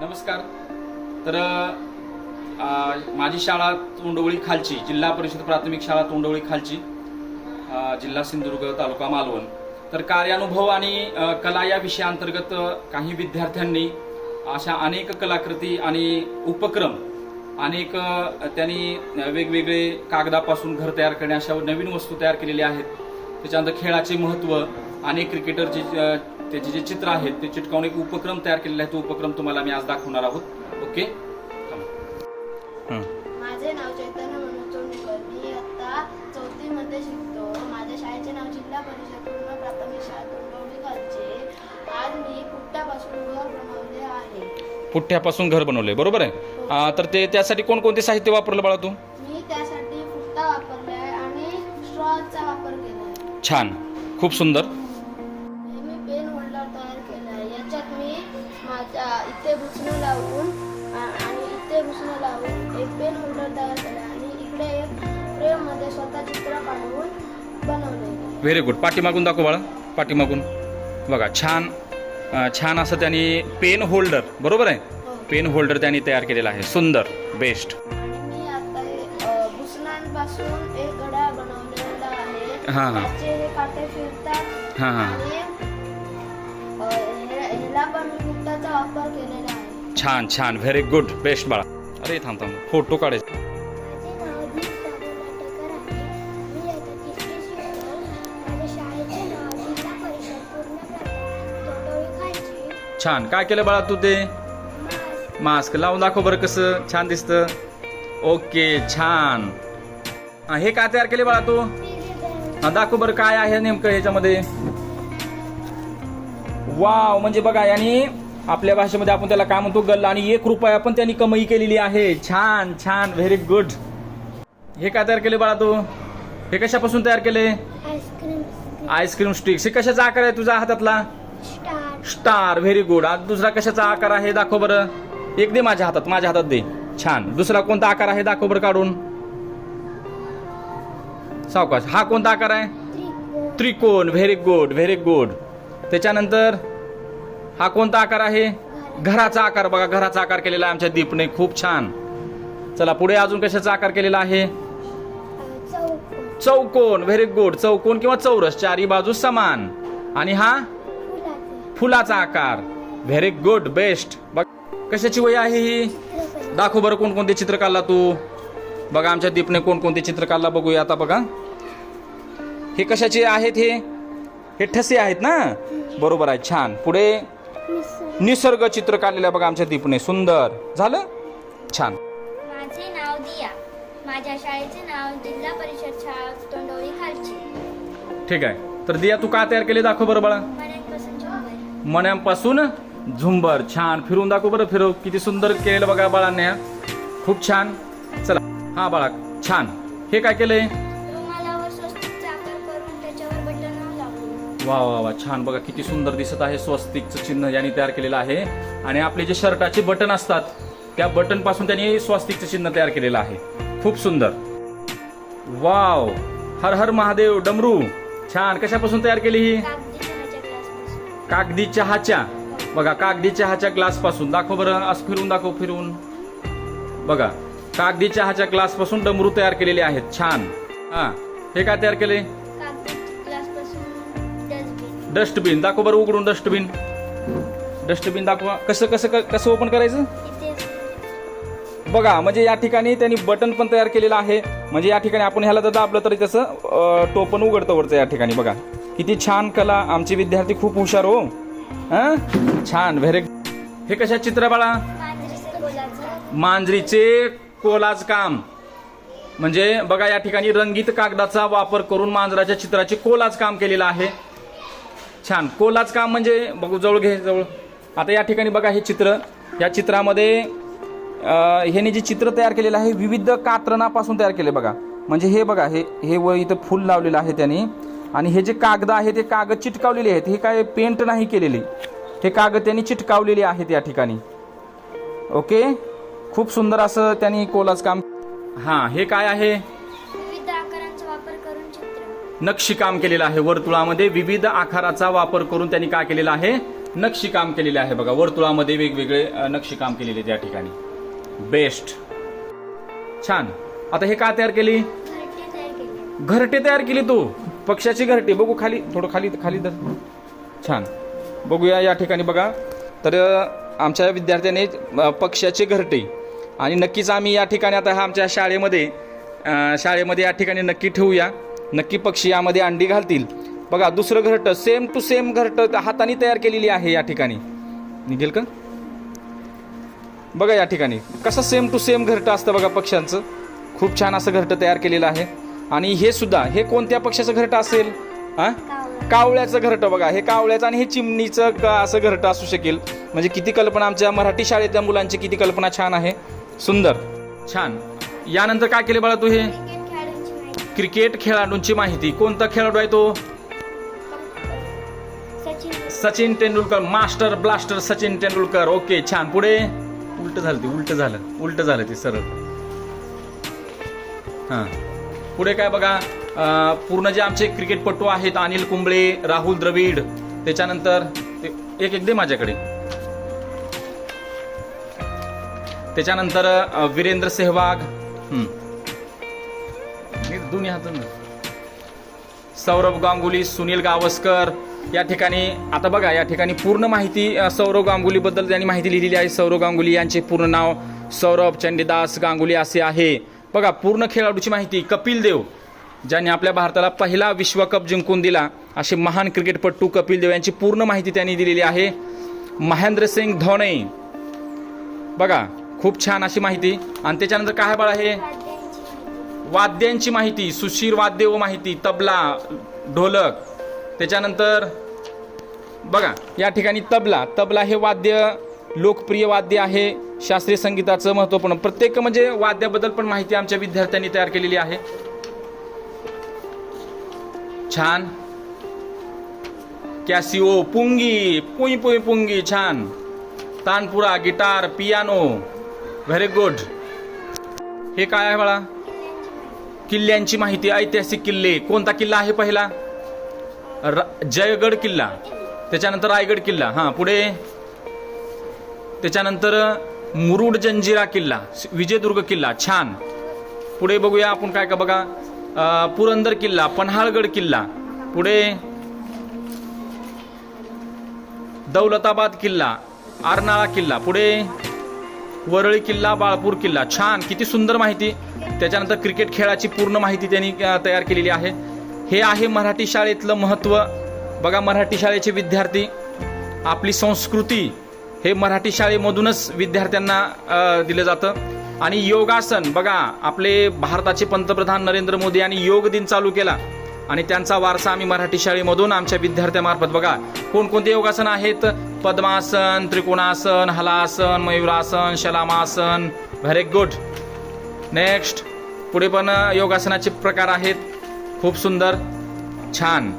नमस्कार. तर माझी शाळा तोंडवळी खालची जिल्हा परिषद प्राथमिक शाळा तोंडवळी खालची जिल्हा सिंधुदुर्ग तालुका मालवण. तर कार्यानुभव आणि कला या विषयाअंतर्गत काही विद्यार्थ्यांनी अशा अनेक कलाकृती आणि उपक्रम अनेक त्यांनी वेगवेगळे कागदापासून घर तयार करणे अशा नवीन वस्तू तयार केलेल्या आहेत. त्याच्यानंतर खेळाचे महत्त्व अनेक क्रिकेटरचे त्याचे जे चित्र आहेत ते चिटकावून एक उपक्रम तयार केलेला आहे. तो उपक्रम तुम्हाला मी आज दाखवणार आहोत. ओके? थांबा. माझे नाव चैतन्य मनोज चोंडकर. मी आता चौथीमध्ये शिकतो. माझ्या शाळेचे नाव जिल्हा परिषद पूर्ण प्राथमिक शाळा तोंडवली खालचे आज मी पुट्ट्यापासून घर बनवले आहे. पुठ्ठ्यापासून घर बनवलंय बरोबर आहे? आ, तर ते त्यासाठी कोणकोणते साहित्य वापरलं बाळा तू? मी त्यासाठी पुट्टा वापरला आहे आणि स्ट्रॉचा वापर केला आहे छान. खूप सुंदर. केला आहे. याच्यात मी इथे लावून आणि इथे लावून एक पेन होल्डर तयार केला आणि इकडे एक फ्रेममध्ये स्वतः चित्र काढून बनवले व्हेरी गुड पाठीमागून दाखव बाळा. पाठीमागून. बघा छान छान असं त्यांनी पेन होल्डर बरोबर आहे? हो. पेन होल्डर त्यांनी तयार केलेला आहे. सुंदर बेस्ट. आणि मी आता हे, एक बनवलेला आहे. हा, हा. हे काटे फिरतात हा, हा. वापर केलेला आहे. छान छान. व्हेरी गुड बेस्ट बाळा. अरे थांब थांब. फोटो काढायचे. माझे नाव दीप दादू लाटेकर आहे. मी आता तिसरी शिकतो माझ्या शाळेचे नाव जिल्हा परिषद पूर्ण तोंडोळी खालची. छान. काय केलं बाळा तू ते? मास्क लावून दाखव बरं कसं. छान दिसतं. ओके छान. हा, हे काय तयार केले बाळा तू? हा, दाखव बरं काय आहे नेमकं ह्याच्यामध्ये. वाव म्हणजे बघा यांनी आपल्या भाषेमध्ये आपण त्याला काय म्हणतो? गल्ला. आणि एक रुपया पण त्यांनी कमाई केलेली आहे. छान छान. व्हेरी गुड हे काय तयार केले बाळा तू? हे कशापासून तयार केले आईस्क्रीम स्टिक्स हे कशाचा आकार आहे तुझ्या हातातला? स्टार स्टार व्हेरी गुड आज दुसरा कशाचा आकार आहे? दाखव बरं. एक दे माझ्या हातात. माझ्या हातात दे. छान. दुसरा कोणता आकार आहे? दाखव बरं काढून. सावकाश. हा कोणता आकार आहे? त्रिकोण व्हेरी गुड व्हेरी गुड त्याच्यानंतर हा कोणता आकार आहे? घराचा आकार. बघा घराचा आकार केलेला आहे आमच्या दीपने. खूप छान. चला पुढे अजून कशाचा आकार केलेला आहे? चौकोन. व्हेरी गुड चौकोन किंवा चौरस. चारी बाजू समान. आणि हा? फुलाचा आकार. व्हेरी गुड बेस्ट बघ कशाची वय आहे ही? दाखव बरं कोणकोणते चित्र काढला तू. बघा आमच्या दीपने कोणकोणते चित्र काढला बघूया आता बघा. हे कशाचे आहेत हे? हे ठसे आहेत ना? बरोबर आहे. छान. पुढे निसर्ग चित्र काढलेलं बघा आमच्या दीपने. सुंदर. झालं? छान. माझे नाव दिया. माझ्या शाळेचे नाव जिल्हा परिषद शाळा तोंडोळी खालची. ठीक आहे. तर दिया तू का तयार केले? दाखव बरं बाळा. मनापासून झुंबर. मण्यापासून झुंबर. छान. फिरून दाखव बरं. फिरव. किती सुंदर केलेलं बघा बाळांनी हा. खूप छान. चला. हा बाळा छान. हे काय केलंय? वा वा वा छान. बघा किती सुंदर दिसत आहे स्वस्तिकचं चिन्ह यांनी तयार केलेलं आहे. आणि आपले जे शर्टाचे बटन असतात त्या बटनपासून त्यांनी स्वस्तिकचं चिन्ह तयार केलेलं आहे. खूप सुंदर. वाव. हर हर महादेव डमरू. छान. कशापासून तयार केली ही? कागदी चहाच्या. बघा कागदी चहाच्या ग्लासपासून दाखव बरं असं फिरून दाखव फिरून बघा कागदी चहाच्या ग्लासपासून डमरू तयार केलेले आहेत. छान. हा हे काय तयार केले? डस्टबिन दाखव बरं उघडून डस्टबिन डस्टबिन दाखवा. कसं कसं क- कसं ओपन करायचं? बघा म्हणजे या ठिकाणी त्यांनी बटन पण तयार केलेलं आहे. म्हणजे या ठिकाणी आपण ह्याला जर दाबलं तरी त्याचं अं, टोपण उघडतं वरचं या ठिकाणी. बघा. किती छान कला. आमचे विद्यार्थी खूप हुशार हो. छान. व्हेरी हे कशा चित्र बाळा? मांजरीचे मांजरीचे कोलाज काम. म्हणजे बघा या ठिकाणी रंगीत कागदाचा वापर करून मांजराच्या चित्राचे कोलाज काम केलेलं आहे. छान. कोलाच काम म्हणजे बघू जवळ घे जवळ. आता या ठिकाणी बघा हे चित्र. या चित्रामध्ये ह्याने जे चित्र तयार केलेलं आहे विविध कात्रणापासून तयार केले बघा. म्हणजे हे बघा हे हे व इथं फुल लावलेलं आहे त्याने. आणि हे जे कागद आहे ते कागद चिटकावलेले आहेत. हे काय पेंट नाही केलेले. हे कागद त्यांनी चिटकावलेले आहेत या ठिकाणी. ओके? खूप सुंदर असं त्यांनी कोलाज काम. हां हे काय आहे? नक्षीकाम केलेलं आहे. वर्तुळामध्ये विविध आकाराचा वापर करून त्यांनी काय केलेलं आहे? नक्षीकाम केलेलं केलेले आहे. बघा वर्तुळामध्ये वेगवेगळे नक्षीकाम केलेले त्या ठिकाणी. बेस्ट. छान. आता हे का तयार केली? घरटे तयार केली तू. पक्षाची घरटे. बघू खाली थोडं खाली खाली तर छान. बघूया या ठिकाणी बघा. तर आमच्या विद्यार्थ्याने पक्षाचे घरटे. आणि नक्कीच आम्ही या ठिकाणी आता हा आमच्या शाळेमध्ये शाळेमध्ये या ठिकाणी नक्की ठेवूया. नक्की पक्षी यामध्ये अंडी घालतील. बघा दुसरं घरटं सेम टू सेम घरटं हाताने तयार केलेली आहे या ठिकाणी. निघेल का? बघा या ठिकाणी. कसं सेम टू सेम घरटं असतं बघा पक्ष्यांचं. खूप छान असं घरटं तयार केलेलं आहे. आणि हे सुद्धा हे कोणत्या पक्षाचं घरटं असेल? हा? कावळा कावळ्याचं घरटं बघा. हे कावळ्याचं आणि हे चिमणीचं क- असं घरटं असू शकेल. म्हणजे किती कल्पना आमच्या मराठी शाळेतल्या मुलांची किती कल्पना छान आहे. सुंदर. छान. यानंतर काय केले बाळा तू हे? क्रिकेट खेळाडूंची माहिती. कोणता खेळाडू आहे तो? Sachin Tendulkar. Master blaster Sachin Tendulkar. Okay छान. पुढे? उलट झालं ते उलट झालं. उलट झालं ते सरळ. हां. पुढे काय बघा? पूर्ण जे आमचे क्रिकेटपटू आहेत अनिल कुंबळे राहुल द्रविड त्याच्यानंतर ते एक एक दे माझ्याकडे. त्याच्यानंतर वीरेंद्र सेहवाग. दोन्ही हातून सौरभ गांगुली सुनील गावस्कर या ठिकाणी आता बघा या ठिकाणी पूर्ण माहिती सौरभ गांगुलीबद्दल त्यांनी माहिती लिहिलेली आहे. सौरभ गांगुली यांचे पूर्ण नाव सौरभ चंडीदास गांगुली असे आहे. बघा पूर्ण खेळाडूची माहिती कपिल देव ज्यांनी आपल्या भारताला पहिला विश्वकप जिंकून दिला असे महान क्रिकेटपटू कपिल देव यांची पूर्ण माहिती त्यांनी दिलेली आहे. महेंद्रसिंग धोनी. बघा खूप छान अशी माहिती. आणि त्याच्यानंतर काय आहे बाळा हे वाद्यांची माहिती सुशीर वाद्य व माहिती तबला ढोलक. त्याच्यानंतर बघा या ठिकाणी तबला. तबला हे वाद्य लोकप्रिय वाद्य आहे. शास्त्रीय संगीताचं महत्त्वपूर्ण. प्रत्येक म्हणजे वाद्याबद्दल पण माहिती आमच्या विद्यार्थ्यांनी तयार केलेली आहे. छान. कॅसिओ पुंगी पुई पुई पुंगी छान. Tanpura guitar piano. Very good हे काय आहे बाळा? किल्ल्यांची माहिती ऐतिहासिक किल्ले. कोणता किल्ला आहे पहिला? र- जयगड किल्ला. त्याच्यानंतर रायगड किल्ला. हां पुढे. त्याच्यानंतर मुरुड जंजिरा किल्ला. विजयदुर्ग किल्ला. छान. पुढे बघूया आपण काय का बघा. पुरंदर किल्ला पन्हाळगड किल्ला. पुढे. दौलताबाद किल्ला आरनाळा किल्ला. पुढे. वरळी किल्ला बाळपूर किल्ला. छान. किती सुंदर माहिती. त्याच्यानंतर क्रिकेट खेळाची पूर्ण माहिती त्यांनी तयार केलेली आहे. हे आहे मराठी शाळेतलं महत्त्व. बघा मराठी शाळेचे विद्यार्थी आपली संस्कृती हे मराठी शाळेमधूनच विद्यार्थ्यांना दिलं जातं. आणि योगासन बघा आपले भारताचे पंतप्रधान नरेंद्र मोदी यांनी योग दिन चालू केला. आणि त्यांचा वारसा आम्ही मराठी शाळेमधून आमच्या विद्यार्थ्यामार्फत. बघा कोणकोणते योगासन आहेत? पद्मासन त्रिकोणासन हलासन मयुरासन शलामासन. व्हेरी गुड नेक्स्ट पुढे पण योगासनाचे प्रकार आहेत. खूप सुंदर. छान.